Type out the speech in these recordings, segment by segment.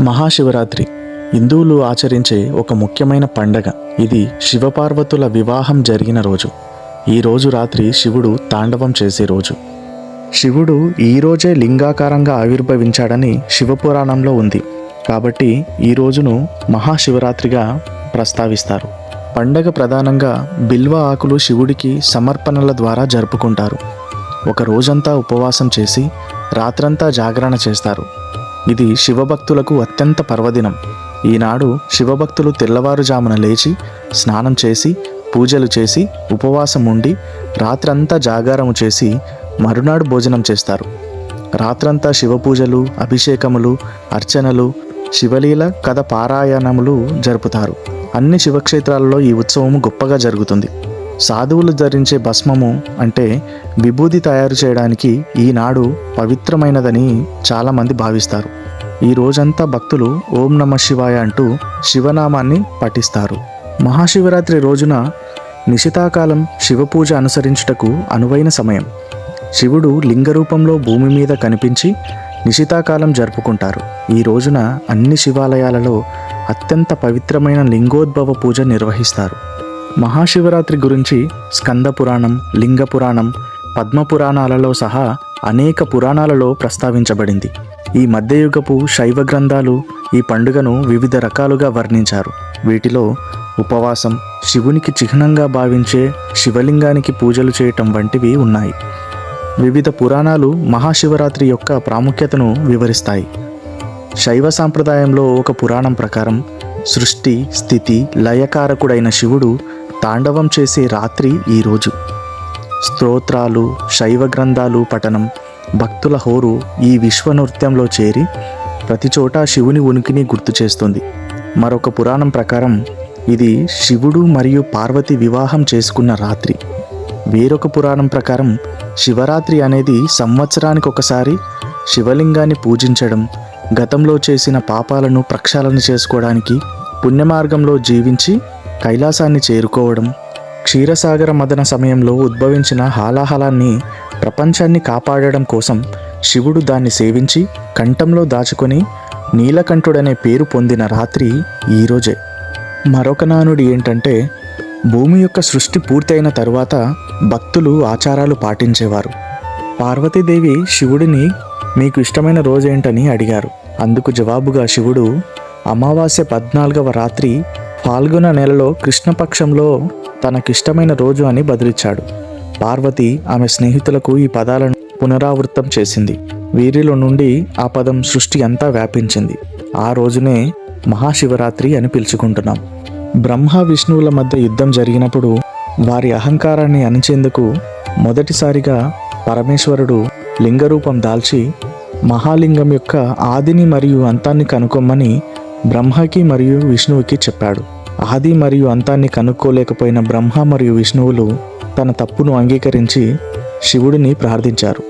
మహాశివరాత్రి. హిందువులు ఆచరించే ఒక ముఖ్యమైన పండగ. ఇది శివపార్వతుల వివాహం జరిగిన రోజు. ఈ రోజు రాత్రి శివుడు తాండవం చేసే రోజు. శివుడు ఈ రోజే లింగాకారంగా ఆవిర్భవించాడని శివపురాణంలో ఉంది. కాబట్టి ఈ రోజును మహాశివరాత్రిగా ప్రస్తావిస్తారు. పండగ ప్రధానంగా బిల్వ ఆకులు శివుడికి సమర్పణల ద్వారా జరుపుకుంటారు. ఒక రోజంతా ఉపవాసం చేసి రాత్రంతా జాగరణ చేస్తారు. ఇది శివభక్తులకు అత్యంత పర్వదినం. ఈనాడు శివభక్తులు తెల్లవారుజామున లేచి స్నానం చేసి పూజలు చేసి ఉపవాసం ఉండి రాత్రంతా జాగారము చేసి మరునాడు భోజనం చేస్తారు. రాత్రంతా శివపూజలు అభిషేకములు అర్చనలు శివలీల కథ పారాయణములు జరుపుతారు. అన్ని శివక్షేత్రాలలో ఈ ఉత్సవము గొప్పగా జరుగుతుంది. సాధువులు ధరించే భస్మము అంటే విభూది తయారు చేయడానికి ఈనాడు పవిత్రమైనదని చాలామంది భావిస్తారు. ఈ రోజంతా భక్తులు ఓం నమ శివాయ అంటూ శివనామాన్ని పఠిస్తారు. మహాశివరాత్రి రోజున నిశితాకాలం శివపూజ అనుసరించుటకు అనువైన సమయం. శివుడు లింగ రూపంలో భూమి మీద కనిపించి నిశితాకాలం జరుపుకుంటారు. ఈ రోజున అన్ని శివాలయాలలో అత్యంత పవిత్రమైన లింగోద్భవ పూజ నిర్వహిస్తారు. మహాశివరాత్రి గురించి స్కంద పురాణం లింగ పురాణం పద్మ పురాణాలలో సహా అనేక పురాణాలలో ప్రస్తావించబడింది. ఈ మధ్యయుగపు శైవ గ్రంథాలు ఈ పండుగను వివిధ రకాలుగా వర్ణించారు. వీటిలో ఉపవాసం శివునికి చిహ్నంగా భావించే శివలింగానికి పూజలు చేయటం వంటివి ఉన్నాయి. వివిధ పురాణాలు మహాశివరాత్రి యొక్క ప్రాముఖ్యతను వివరిస్తాయి. శైవ సాంప్రదాయంలో ఒక పురాణం ప్రకారం సృష్టి స్థితి లయకారకుడైన శివుడు తాండవం చేసే రాత్రి ఈరోజు స్తోత్రాలు శైవ గ్రంథాలు పఠనం భక్తుల హోరు ఈ విశ్వ నృత్యంలో చేరి ప్రతి చోట శివుని ఉనికిని గుర్తు చేస్తుంది. మరొక పురాణం ప్రకారం ఇది శివుడు మరియు పార్వతి వివాహం చేసుకున్న రాత్రి. వేరొక పురాణం ప్రకారం శివరాత్రి అనేది సంవత్సరానికి ఒకసారి శివలింగాన్ని పూజించడం గతంలో చేసిన పాపాలను ప్రక్షాళన చేసుకోవడానికి పుణ్యమార్గంలో జీవించి కైలాసాన్ని చేరుకోవడం క్షీరసాగర మదన సమయంలో ఉద్భవించిన హాలాహలాన్ని ప్రపంచాన్ని కాపాడడం కోసం శివుడు దాన్ని సేవించి కంఠంలో దాచుకొని నీలకంఠుడనే పేరు పొందిన రాత్రి ఈరోజే మరొక నానుడి ఏంటంటే భూమి యొక్క సృష్టి పూర్తయిన తరువాత భక్తులు ఆచారాలు పాటించేవారు. పార్వతీదేవి శివుడిని మీకు ఇష్టమైన రోజేంటని అడిగారు. అందుకు జవాబుగా శివుడు అమావాస్య పద్నాలుగవ రాత్రి ఫాల్గుణ నెలలో కృష్ణపక్షంలో తనకిష్టమైన రోజు అని బదిలిచ్చాడు. పార్వతి ఆమె స్నేహితులకు ఈ పదాలను పునరావృతం చేసింది. వీరిలో నుండి ఆ పదం సృష్టి అంతా వ్యాపించింది. ఆ రోజునే మహాశివరాత్రి అని పిలుచుకుంటున్నాం. బ్రహ్మ విష్ణువుల మధ్య యుద్ధం జరిగినప్పుడు వారి అహంకారాన్ని అణిచేందుకు మొదటిసారిగా పరమేశ్వరుడు లింగరూపం దాల్చి మహాలింగం యొక్క ఆదిని మరియు అంతాన్ని కనుకొమ్మని బ్రహ్మకి మరియు విష్ణువుకి చెప్పాడు. ఆది మరియు అంతాన్ని కనుక్కోలేకపోయిన బ్రహ్మ మరియు విష్ణువులు తన తప్పును అంగీకరించి శివుడిని ప్రార్థించారు.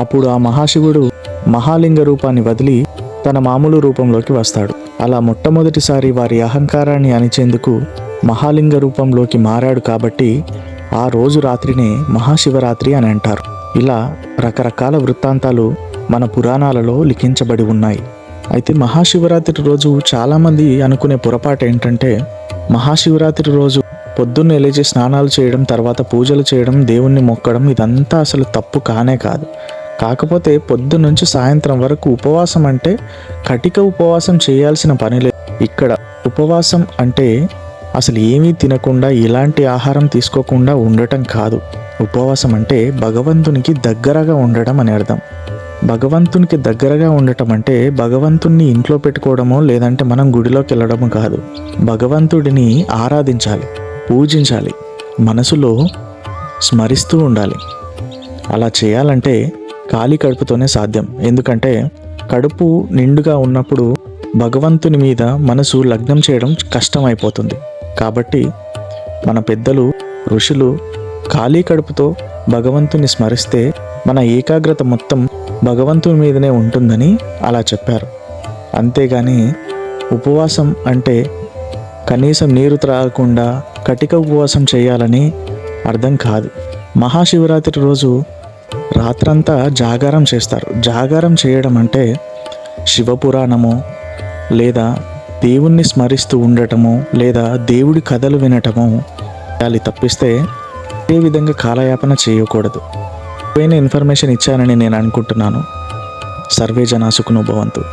అప్పుడు ఆ మహాశివుడు మహాలింగ రూపాన్ని వదిలి తన మామూలు రూపంలోకి వస్తాడు. అలా మొట్టమొదటిసారి వారి అహంకారాన్ని అణిచేందుకు మహాలింగ రూపంలోకి మారాడు కాబట్టి ఆ రోజు రాత్రినే మహాశివరాత్రి అని అంటారు. ఇలా రకరకాల వృత్తాంతాలు మన పురాణాలలో లిఖించబడి ఉన్నాయి. అయితే మహాశివరాత్రి రోజు చాలామంది అనుకునే పొరపాటు ఏంటంటే మహాశివరాత్రి రోజు పొద్దున్నే లేచి స్నానాలు చేయడం తర్వాత పూజలు చేయడం దేవుణ్ణి మొక్కడం ఇదంతా అసలు తప్పు కానే కాదు. కాకపోతే పొద్దు నుంచి సాయంత్రం వరకు ఉపవాసం అంటే కటిక ఉపవాసం చేయాల్సిన పని లేదు. ఇక్కడ ఉపవాసం అంటే అసలు ఏమీ తినకుండా ఎలాంటి ఆహారం తీసుకోకుండా ఉండటం కాదు. ఉపవాసం అంటే భగవంతునికి దగ్గరగా ఉండడం అని అర్థం. భగవంతునికి దగ్గరగా ఉండటం అంటే భగవంతుణ్ణి ఇంట్లో పెట్టుకోవడమో లేదంటే మనం గుడిలోకి వెళ్ళడము కాదు. భగవంతుడిని ఆరాధించాలి పూజించాలి మనసులో స్మరిస్తూ ఉండాలి. అలా చేయాలంటే ఖాళీ కడుపుతోనే సాధ్యం. ఎందుకంటే కడుపు నిండుగా ఉన్నప్పుడు భగవంతుని మీద మనసు లగ్నం చేయడం కష్టమైపోతుంది. కాబట్టి మన పెద్దలు ఋషులు ఖాళీ కడుపుతో భగవంతుని స్మరిస్తే మన ఏకాగ్రత మొత్తం భగవంతుని మీదనే ఉంటుందని అలా చెప్పారు. అంతేగాని ఉపవాసం అంటే కనీసం నీరు త్రాగకుండా కటిక ఉపవాసం చేయాలని అర్థం కాదు. మహాశివరాత్రి రోజు రాత్రంతా జాగారం చేస్తారు. జాగారం చేయడం అంటే శివపురాణము లేదా దేవుణ్ణి స్మరిస్తూ ఉండటమో లేదా దేవుడి కథలు వినటమో చేయాలి తప్పిస్తే ఏ విధంగా కాలయాపన చేయకూడదు. పైన ఇన్ఫర్మేషన్ ఇచ్చానని నేను అనుకుంటున్నాను. సర్వే జనాసుకును భవంతు.